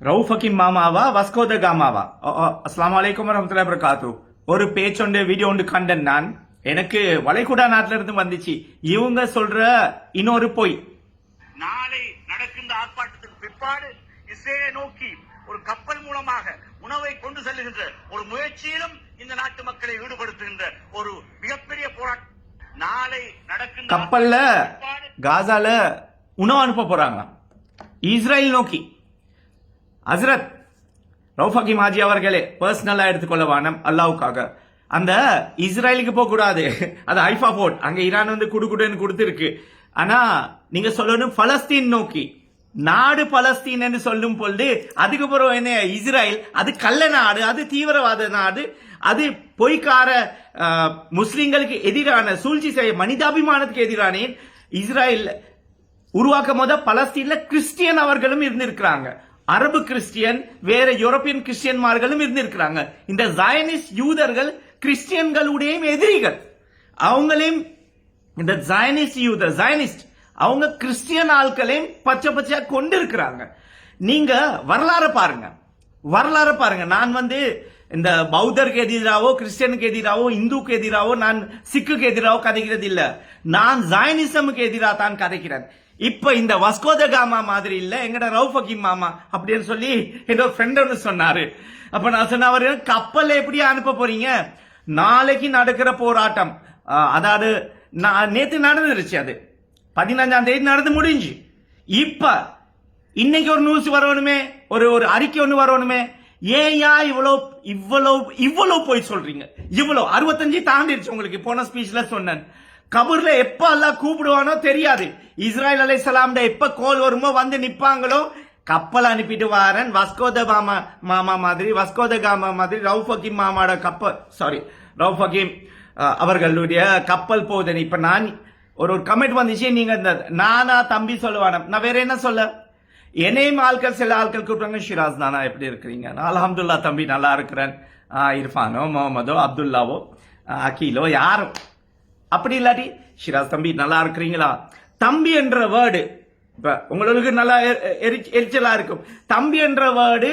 ரவுஃப் ஹக்கீம் மாமாவா வஸ்கோத காமாவா? அஸ்லாம் வலைக்கம் வரமத்துல வரகாத்து ஒரு பேச்சொண்டு வீடியோ ஒன்று கண்டேன் நான். எனக்கு வளைகுடா நாட்டுல இருந்து வந்துச்சு. இவங்க சொல்ற இன்னொரு பொய். நாளை நடக்கின்ற ஆர்ப்பாட்டத்தின் பிற்பாடு இஸ்ரேலை நோக்கி ஒரு கப்பல் மூலமாக உணவை கொண்டு செல்லுகின்ற ஒரு முயற்சியிலும் இந்த நாட்டு மக்களை ஈடுபடுத்துகின்ற ஒரு மிகப்பெரிய போராட்டம் நாளை நடக்கின்ற கப்பல்ல காசால உணவு அனுப்ப போறாங்க. இஸ்ரேல் நோக்கி. ஹசரத் ரவுஃப் மாஜி அவர்களே பர்சனலாக எடுத்துக்கொள்ள வானம் அல்லாவுக்காக. அந்த இஸ்ரேலுக்கு போகக்கூடாது. அது ஐஃபா போர்ட். அங்கே ஈரான் வந்து குடு குடுன்னு கொடுத்துருக்கு. ஆனால் நீங்கள் சொல்லணும் பலஸ்தீன் நோக்கி. நாடு பலஸ்தீன் என்று சொல்லும் பொழுது அதுக்கப்புறம் என்ன இஸ்ரேல் அது கள்ள நாடு அது தீவிரவாத நாடு அது பொய்க்கார முஸ்லீம்களுக்கு முஸ்லிம்களுக்கு எதிரான சூழ்ச்சி செய்ய மனிதாபிமானத்துக்கு எதிரான இஸ்ரேல் உருவாக்கும் போது பலஸ்தீன்ல கிறிஸ்டியன் அவர்களும் இருந்திருக்கிறாங்க. அரபு கிறிஸ்டியன் வேற யூரோப்பியன் கிறிஸ்டியன்மார்களும் இருந்திருக்கிறாங்க. இந்த ஜயனிஸ்ட் யூதர்கள் கிறிஸ்டியன்களுடைய எதிரிகள். அவங்களையும் இந்த ஜயனிஸ்ட் யூதர் ஜயனிஸ்ட் அவங்க கிறிஸ்டியன் ஆட்களையும் பச்சை பச்சையா கொண்டு இருக்கிறாங்க நீங்க வரலாறு பாருங்க. வரலாறு பாருங்க. நான் வந்து இந்த பௌத்தருக்கு எதிராவோ கிறிஸ்டியனுக்கு எதிராவோ இந்துக்கு எதிராவோ நான் சிக்குக்கு எதிராவோ கதைக்கிறது இல்ல நான் ஜாயினிசமுக்கு எதிராக தான் கதைக்கிறேன். இப்ப இந்த வஸ்கோத காமா மாதிரி இல்ல எங்கட ரவுஃபகி மாமா அப்படின்னு சொல்லி என்னோட ஃப்ரெண்ட் ஒன்று சொன்னாரு. அப்ப நான் சொன்ன அவர் கப்பல் எப்படி அனுப்ப போறீங்க? நாளைக்கு நடக்கிற போராட்டம் அதாவது நான் நேத்து நடந்துருச்சு அது. பதினஞ்சாம் தேதி நடந்து முடிஞ்சு. இப்ப இன்னைக்கு ஒரு நியூஸ் வரணுமே ஒரு ஒரு அறிக்கை ஒண்ணு வரணுமே ஏயா இவ்வளோ இவ்வளோ இவ்வளோ போய் சொல்றீங்க. இவ்வளோ அறுபத்தஞ்சு தாண்டிடுச்சு உங்களுக்கு போன ஸ்பீச்ல சொன்னேன். கபூர்ல எப்ப எல்லாம் கூப்பிடுவானோ தெரியாது. இஸ்ராயல் அலை சலாம்ட எப்ப கோல் வருமோ வந்து நிப்பாங்களோ கப்பல் அனுப்பிட்டு வாரன். வஸ்கோத மாமா மாமா மாதிரி வஸ்கோத காமா மாதிரி ரவுஃப் ஹக்கீம் மாமாவோட கப்பல் சாரி ரவுஃப் ஹக்கீம் அவர்களுடைய கப்பல் போதனை இப்ப நான் ஒரு ஒரு கமெண்ட் வந்துச்சு நீங்க இந்த நானா தம்பி சொல்லுவான? நான் வேற என்ன சொல்ல? என்னையும் ஆட்கள் சில ஆட்கள் கூப்பிட்டாங்க ஷிராஸ் நானா எப்படி இருக்கிறீங்க? நான் அல்ஹம்துல்லா தம்பி நல்லா இருக்கிறேன். ஆஹ் இர்ஃபானோ முகமதோ அப்துல்லாவோ ஆஹ் அகீலோ யாரும். அப்படி இல்லாட்டி ஷிராஸ் தம்பி நல்லா இருக்கிறீங்களா? தம்பி என்ற வேர்டு இப்போ உங்களுக்கு நல்லா எ- எரி- எரிச்சலா இருக்கும். தம்பி என்ற வேர்டு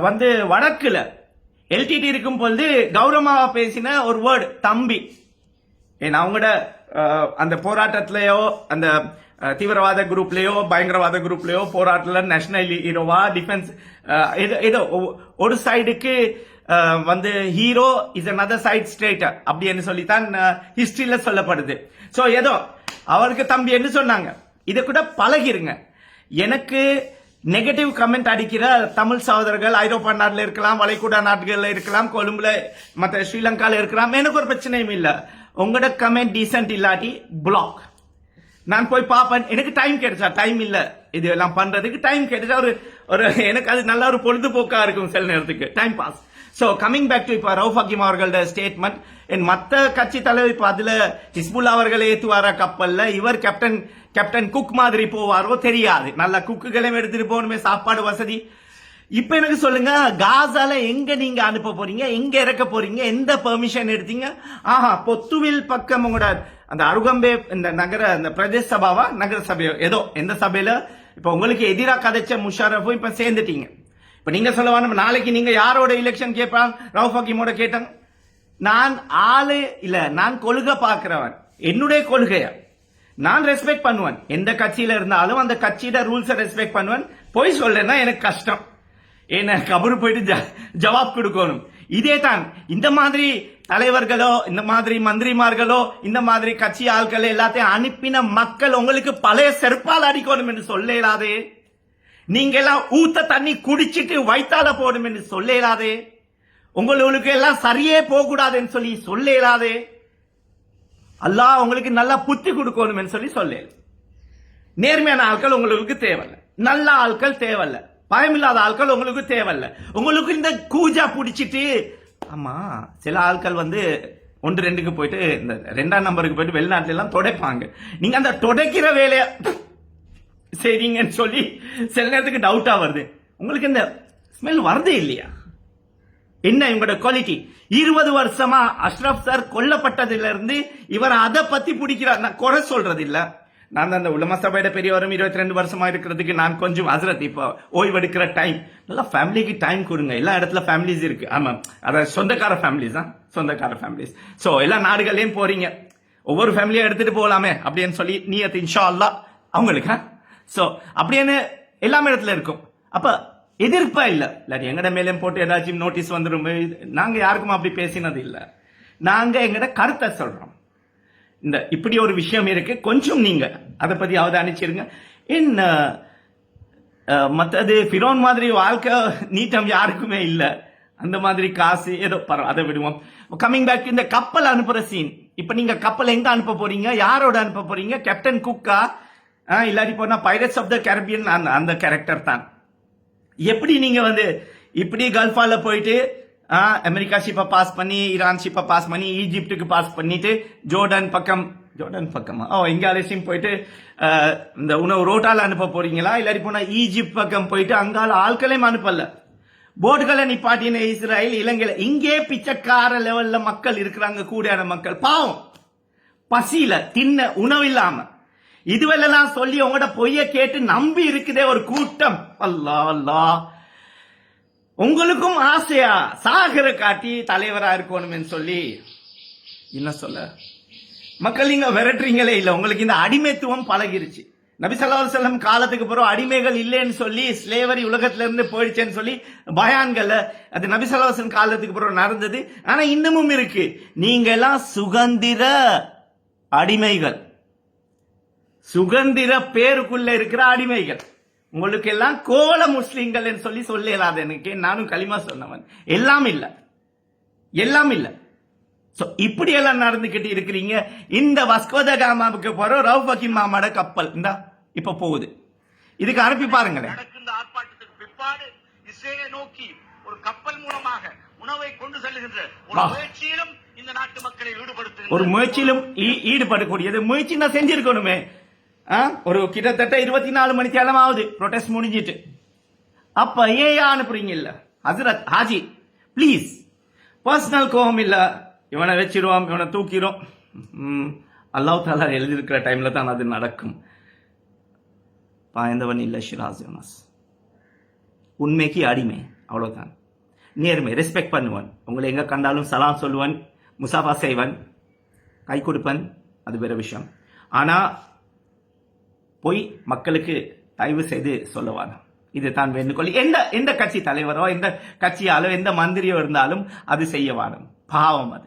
வந்து வடக்குல எல்டிடி இருக்கும் பொழுது கௌரவமாக பேசின ஒரு வேர்டு தம்பி ஏன்னா அவங்களோட அந்த போராட்டத்திலேயோ அந்த தீவிரவாத குரூப்லேயோ பயங்கரவாத குரூப்லேயோ போராட்டத்தில் நேஷனல் ஹீரோவா டிஃபென்ஸ் ஏதோ ஒ- ஒரு சைடுக்கு வந்து hero is another side straight அப்படின்னு சொல்லித்தான் ஹிஸ்டரியில சொல்லப்படுது. ஸோ ஏதோ அவருக்கு தம்பி என்ன சொன்னாங்க? இதை கூட பழகிருங்க. எனக்கு நெகட்டிவ் கமெண்ட் அடிக்கிற தமிழ் சகோதரர்கள் ஐரோப்பா நாட்டில் இருக்கலாம் வளைகுடா நாடுகளில் இருக்கலாம் கொழும்புல மற்ற ஸ்ரீலங்கால இருக்கலாம் எனக்கு ஒரு பிரச்சனையும் இல்லை. உங்களோட கமெண்ட் டீசென்ட் இல்லாட்டி பிளாக் நான் போய் பார்ப்பேன். எனக்கு டைம் கிடைச்சா டைம் இல்லை. இது எல்லாம் பண்றதுக்கு டைம் கிடைச்சா ஒரு ஒரு எனக்கு அது நல்ல ஒரு பொழுதுபோக்கா இருக்கும் சில நேரத்துக்கு. Time pass so coming back to இப்ப ரவுஃப் ஹக்கீம் அவர்களோட ஸ்டேட்மெண்ட் என் மத்த கட்சி தலைவர் இப்ப அதுல ஹிஸ்புல்லா அவர்களை ஏத்துவார கப்பல்ல இவர் கேப்டன் கேப்டன் குக் மாதிரி போவாரோ தெரியாது. நல்ல குக்குகளையும் எடுத்துட்டு போகணுமே சாப்பாடு வசதி. இப்ப எனக்கு சொல்லுங்க காசால எங்க நீங்க அனுப்ப போறீங்க எங்க இறக்க போறீங்க எந்த பெர்மிஷன் எடுத்தீங்க? ஆஹா பொத்துவில் பக்கம் உங்களோட அந்த அருகம்பே இந்த நகர அந்த பிரதேச சபாவா? நகர சபையோ? ஏதோ எந்த சபையில? இப்ப உங்களுக்கு எதிராக கதைச்ச முஷாரஃபும் இப்ப சேர்ந்துட்டீங்க. இப்போ நீங்கள் சொல்ல நம்ம நாளைக்கு நீங்கள் யாரோட எலெக்ஷன் கேட்பாங்க? ரவுஃப் ஹக்கீமோட கேட்டாங்க. நான் ஆளு இல்லை நான் கொள்கை பார்க்கிறவன். என்னுடைய கொள்கையா நான் ரெஸ்பெக்ட் பண்ணுவேன். எந்த கட்சியில் இருந்தாலும் அந்த கட்சியோட ரூல்ஸை ரெஸ்பெக்ட் பண்ணுவேன். போய் சொல்லுன்னா எனக்கு கஷ்டம். ஏன்னா கபரு போயிட்டு ஜ- ஜவாப் கொடுக்கணும். இதே தான் இந்த மாதிரி தலைவர்களோ இந்த மாதிரி மந்திரிமார்களோ இந்த மாதிரி கட்சி ஆட்கள் எல்லாத்தையும் அனுப்பின மக்கள் உங்களுக்கு பழைய செருப்பால் அடிக்கணும் என்று சொல்ல இல்லாதே நீங்க எல்லாம் ஊத்த தண்ணி குடிச்சிட்டு வைத்தால போடும் என்று சொல்ல இயலாதே. உங்களுக்கு எல்லாம் சரியே போகக்கூடாதுன்னு சொல்லி சொல்ல இயலாதே. அல்லாஹ் உங்களுக்கு நல்லா புத்தி கொடுக்கணும்னு சொல்லி சொல்ல நேர்மையான ஆட்கள் உங்களுக்கு தேவையில்ல. நல்ல ஆட்கள் தேவையில்ல. பயமில்லாத ஆட்கள் உங்களுக்கு தேவையில்ல. உங்களுக்கு இந்த கூஜா பிடிச்சிட்டு ஆமா சில ஆட்கள் வந்து ஒன்று ரெண்டுக்கு போயிட்டு இந்த ரெண்டாம் நம்பருக்கு போயிட்டு வெளிநாட்டுல எல்லாம் தொடைப்பாங்க. நீங்க அந்த தொடைக்கிற வேலையை சரிங்கன்னு சொல்லி சில நேரத்துக்கு டவுட்டாக வருது. உங்களுக்கு இந்த ஸ்மெல் வருதே இல்லையா? என்ன இவங்களோட குவாலிட்டி இருபது வருஷமா அஷ்ரப் சார் கொல்லப்பட்டதுல இருந்து இவர் அதை பத்தி பிடிக்கிறார். நான் குறை சொல்றது இல்ல நான் அந்த உலமா சபையோட பெரியவரும் இருபத்தி ரெண்டு வருஷமா இருக்கிறதுக்கு நான் கொஞ்சம் ஹசரத் இப்போ ஓய்வெடுக்கிற டைம் நல்லா ஃபேமிலிக்கு டைம் கொடுங்க. எல்லா இடத்துல ஃபேமிலிஸ் இருக்கு. ஆமா. அதாவது சொந்தக்கார ஃபேமிலிஸ் தான். சொந்தக்கார ஃபேமிலிஸ் ஸோ எல்லா நாடுகள்லையும் போறீங்க. ஒவ்வொரு ஃபேமிலியும் எடுத்துட்டு போகலாமே அப்படின்னு சொல்லி நீ அது இன்ஷா அல்லா அவங்களுக்கு ஸோ அப்படின்னு எல்லாமே இடத்துல இருக்கும். அப்போ எதிர்ப்பா இல்லை. இல்லாட்டி எங்கட மேலேயும் போட்டு ஏதாச்சும் நோட்டீஸ் வந்துடும் நாங்கள் யாருக்கும் அப்படி பேசினது இல்லை. நாங்கள் எங்கட கருத்தை சொல்கிறோம் இந்த இப்படி ஒரு விஷயம் இருக்கு. கொஞ்சம் நீங்கள் அதை பற்றி அவதானிச்சிருங்க என்ன மற்றது ஃபிரோன் மாதிரி வாழ்க்கை நீட்டம் யாருக்குமே இல்லை. அந்த மாதிரி காசு ஏதோ பரவ அதை விடுவோம். கம்மிங் பேக் இந்த கப்பல் அனுப்புற சீன் இப்போ நீங்கள் கப்பல் எங்கே அனுப்ப போறீங்க? யாரோட அனுப்ப போறீங்க? கேப்டன் குக்கா இல்லாட்டி போனா பைரட்ஸ் ஆஃப் த கேரபியன் அந்த அந்த கேரக்டர் தான். எப்படி நீங்க வந்து இப்படி கல்ஃபால போயிட்டு ஆ, அமெரிக்கா ஷிப்பை பாஸ் பண்ணி ஈரான் ஷிப்பை பாஸ் பண்ணி ஈஜிப்டுக்கு பாஸ் பண்ணிட்டு ஜோர்டன் பக்கம் ஜோர்டன் பக்கமா? ஓ இங்க அலசியும் போயிட்டு இந்த உணவு ரோட்டால் அனுப்ப போறீங்களா? இல்லாட்டி போனா ஈஜிப்ட் பக்கம் போயிட்டு அங்கால ஆட்களையும் அனுப்பல. போட்டுகளை நிப்பாட்டின இஸ்ரேல் இலங்கையில் இங்கே பிச்சைக்கார லெவல்ல மக்கள் இருக்கிறாங்க கூடியான மக்கள். பாவம். பசியில தின்ன உணவில்லாம இதுவெல்லாம் சொல்லி உங்களோட பொய்ய கேட்டு நம்பி இருக்குதே ஒரு கூட்டம். அல்லா அல்லா உங்களுக்கும் ஆசையா? சாகர காட்டி தலைவரா இருக்கணும்னு சொல்லி. என்ன சொல்ல? மக்கள் நீங்க விரட்டுறீங்களே இல்லை உங்களுக்கு இந்த அடிமைத்துவம் பழகிருச்சு. நபி ஸல்லல்லாஹு காலத்துக்கு பிறகு அடிமைகள் இல்லைன்னு சொல்லி ஸ்லேவரி உலகத்துல இருந்து போயிடுச்சேன்னு சொல்லி பயான்கள் அது நபி காலத்துக்கு பிறகு நடந்தது. ஆனா இன்னமும் இருக்கு. நீங்க எல்லாம் சுகந்திர அடிமைகள். சுதந்திர பேருக்குள்ள இருக்கிற அடிமைகள். உங்களுக்கு எல்லாம் கோல முஸ்லிம்கள் சொல்லி சொல்லலாத எனக்கு நானும் களிமா சொன்னவன். எல்லாம் இல்ல. எல்லாம் இல்ல. சோ இப்படி எல்லாம் நடந்துகிட்டு இருக்கிறீங்க. இந்த வஸ்கோத காமாவுக்கு போற ரவுபகி மாமாட கப்பல். இந்தா இப்ப போகுது. இதுக்கு அனுப்பி பாருங்களேன். இஸ்ரேலை நோக்கி ஒரு கப்பல் மூலமாக உணவை கொண்டு செல்லுகின்ற ஒரு. முயற்சியிலும் இந்த நாட்டு மக்களை ஈடுபடுத்துகின்ற ஒரு முயற்சியிலும் ஈடுபடக்கூடியது. முயற்சி நான் செஞ்சிருக்கணுமே? ஒரு கிட்டத்தட்ட இருபத்தி நாலு மணி நேரம் ஆகுது ப்ரொடெஸ்ட் முடிஞ்சிட்டு. அப்ப ஏன் அனுப்புறீங்க இல்ல ஹசரத் ஹாஜி ப்ளீஸ் பர்சனல் கோபம் இல்ல. இவனை வச்சிருவோம் இவனை தூக்கிடும் அல்லாஹ் தாலா எழுதியிருக்கிற டைம்ல தான் அது நடக்கும். பாய்ந்தவன் இல்லை ஷிராஸ் யோனஸ். உண்மைக்கு அடிமை. அவ்வளோதான் நேர்மை ரெஸ்பெக்ட் பண்ணுவன். உங்களை எங்கே கண்டாலும் சலாம் சொல்லுவன் முசாஃபா செய்வன் கை கொடுப்பன் அது வேற விஷயம். ஆனால் போய் மக்களுக்கு தயவு செய்து சொல்லவான இது தான் வேண்டுகோள். எந்த எந்த கட்சி தலைவரோ எந்த கட்சியாலோ எந்த மந்திரியோ இருந்தாலும் அது செய்ய வேணும் பாவம் அது.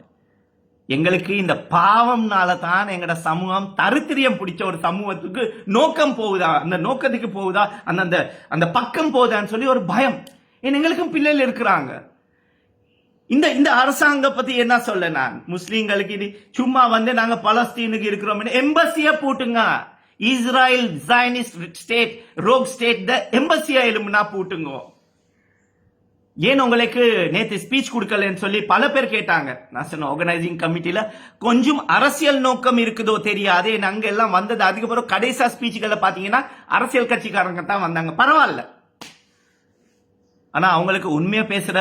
எங்களுக்கு இந்த பாவம்னால தான் எங்கட சமூகம் தருத்திரியம் பிடிச்ச ஒரு சமூகத்துக்கு நோக்கம் போகுதா? அந்த நோக்கத்துக்கு போகுதா? அந்த அந்த அந்த பக்கம் போகுதான்னு சொல்லி ஒரு பயம். ஏன் எங்களுக்கும் பிள்ளைகள் இருக்கிறாங்க. இந்த இந்த அரசாங்கம் பத்தி என்ன சொல்ல நான்? முஸ்லீம்களுக்கு இது சும்மா வந்து நாங்க பலஸ்தீனுக்கு இருக்கிறோம். எம்பசிய போட்டுங்க. Israel Zionist state rogue state the எம்பசியா எலும்புனா போட்டுங்க. ஏன் உங்களுக்கு நேத்து ஸ்பீச் கொடுக்கலன்னு சொல்லி பல பேர் கேட்டாங்க. நான் சொன்ன ஆர்கனைசிங் கமிட்டியில கொஞ்சம் அரசியல் நோக்கம் இருக்குதோ தெரியாது. ஏன்னா அங்க எல்லாம் வந்தது அதுக்கப்புறம் கடைசா ஸ்பீச்சுகளை பாத்தீங்கன்னா அரசியல் கட்சிக்காரங்க தான் வந்தாங்க. பரவாயில்ல. ஆனா அவங்களுக்கு உண்மையா பேசுற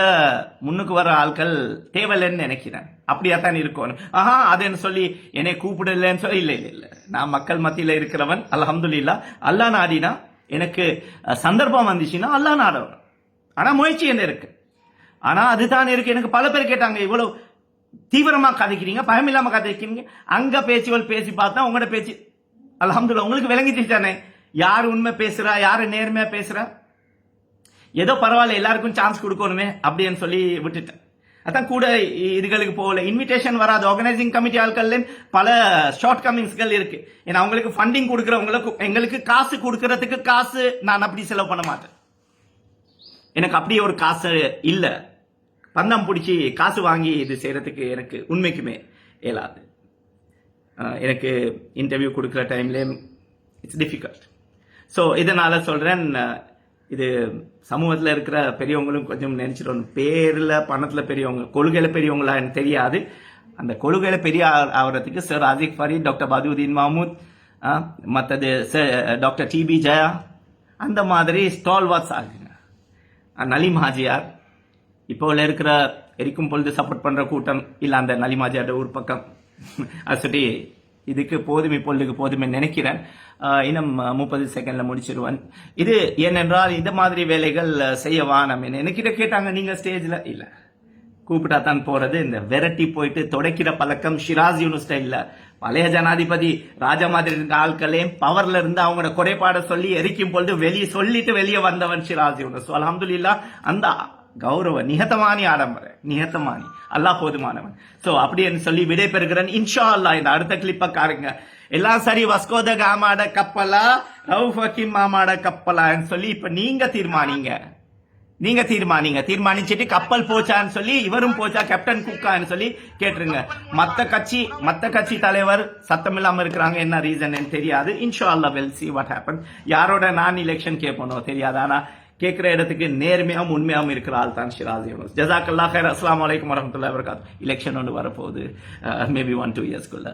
முன்னுக்கு வர ஆட்கள் தேவையில்லைன்னு நினைக்கிறேன். அப்படியா தான் இருக்கணும். ஆஹா அதுன்னு சொல்லி என்னை கூப்பிடலன்னு சொல்லி இல்லை இல்லை இல்லை. நான் மக்கள் மத்தியில் இருக்கிறவன் அல்ஹம்துலில்லா. அல்லாஹ் நாடினா எனக்கு சந்தர்ப்பம் வந்துச்சுன்னா அல்லாஹ் நாடவன். ஆனா முயற்சி என்ன இருக்கு? ஆனா அதுதான் இருக்கு. எனக்கு பல பேர் கேட்டாங்க இவ்வளவு தீவிரமா கதைக்கிறீங்க பயம் இல்லாம கதைக்கிறீங்க. அங்க பேச்சுகள் பேசி பார்த்தா உங்களோட பேச்சு அல்ஹம்துலில்லாஹ் உங்களுக்கு விளங்கிச்சு தானே? யார் உண்மை பேசுறா? யார் நேர்மையா பேசுறா? ஏதோ பரவாயில்ல எல்லாருக்கும் சான்ஸ் கொடுக்கணுமே அப்படின்னு சொல்லி விட்டுட்டேன். அதான் கூட இதுகளுக்கு போகல. இன்விடேஷன் வராது. ஆர்கனைசிங் கமிட்டி ஆட்கள்ல பல ஷார்ட் கமிங்ஸ்கள் இருக்கு. ஏன்னா அவங்களுக்கு ஃபண்டிங் கொடுக்குறவங்களுக்கு எங்களுக்கு காசு கொடுக்கறதுக்கு காசு நான் அப்படி செலவு பண்ண மாட்டேன். எனக்கு அப்படி ஒரு காசு இல்லை. பந்தம் பிடிச்சி காசு வாங்கி இது செய்யறதுக்கு எனக்கு உண்மைக்குமே இயலாது. எனக்கு இன்டர்வியூ கொடுக்குற டைம்லேயும் இட்ஸ் டிஃபிகல்ட் ஸோ இதனால் சொல்கிறேன் இது சமூகத்தில் இருக்கிற பெரியவங்களும் கொஞ்சம் நினச்சிடணும். பேரில் பணத்தில் பெரியவங்க கொள்கையில் பெரியவங்களா எனக்கு தெரியாது. அந்த கொள்கையில் பெரிய ஆகிறதுக்கு சார் ஆசிக் ஃபரீத் டாக்டர் பதுவுதீன் மாமூத் மற்றது சார் டாக்டர் டிபி ஜெயா அந்த மாதிரி ஸ்டால் வாட்ஸ் ஆகுங்க அஹ் ஹாஜியார் இப்போ உள்ள இருக்கிற எரிக்கும் பொழுது சப்போர்ட் பண்ணுற கூட்டம் இல்லை அந்த நலிமாஜியோட ஒரு பக்கம். அது சொல்லி இதுக்கு போதும் இப்பொழுதுக்கு போதும் நினைக்கிறேன். இன்னும் முப்பது செகண்ட்ல முடிச்சிருவேன். இது ஏனென்றால் இந்த மாதிரி வேலைகள் செய்ய வானம் எனக்கிட்ட கேட்டாங்க. நீங்க ஸ்டேஜ்ல இல்ல. கூப்பிட்டா தான் போறது. இந்த விரட்டி போயிட்டு தொடக்கிற பழக்கம் ஷிராஸ் யூனு ஸ்டைல்ல பழைய ஜனாதிபதி ராஜா மாதிரி இருந்த ஆட்களையும் பவர்ல இருந்து அவங்களோட குறைபாட சொல்லி எரிக்கும் பொழுது வெளியே சொல்லிட்டு வெளியே வந்தவன் ஷிராஸ் யூனஸ் அலமதுல்லா அந்த கௌரவ நிகத்தமானி ஆடம்பர நிகத்தமானி. அல்லாஹ் போதுமானவன். சோ அப்படின்னு சொல்லி விடை பெறுகிறேன். இன்ஷா அல்லாஹ் இந்த அடுத்த கிளிப்ப காருங்க எல்லாம் சரி வஸ்கோத காமாட கப்பலா ரவுஃப் ஹக்கீம் மாமாட கப்பலான்னு சொல்லி இப்ப நீங்க தீர்மானிங்க. நீங்க தீர்மானிங்க. தீர்மானிச்சுட்டு கப்பல் போச்சான்னு சொல்லி இவரும் போச்சா கேப்டன் குக்கான்னு சொல்லி கேட்டுருங்க. மத்த கட்சி மத்த கட்சி தலைவர் சத்தம் இல்லாம இருக்கிறாங்க. என்ன ரீசன் தெரியாது. இன்ஷா அல்லா வெல் சி வாட் ஹேப்பன் யாரோட நான் எலெக்ஷன் கேட்பனோ தெரியாது. ஆனா கேட்குற இடத்துக்கு நேர்மையாகவும் உண்மையாகவும் இருக்கிற ஆள் தான் ஷிராஸ் யூனுஸ். ஜசாக்கல்லா ஹைர் அஸ்லாம் வலைக்கம் வரமத்துல்லா வரகாத் எலெக்ஷன் ஒன்று வரப்போகுது. Maybe one two இயர்ஸ்க்குள்ள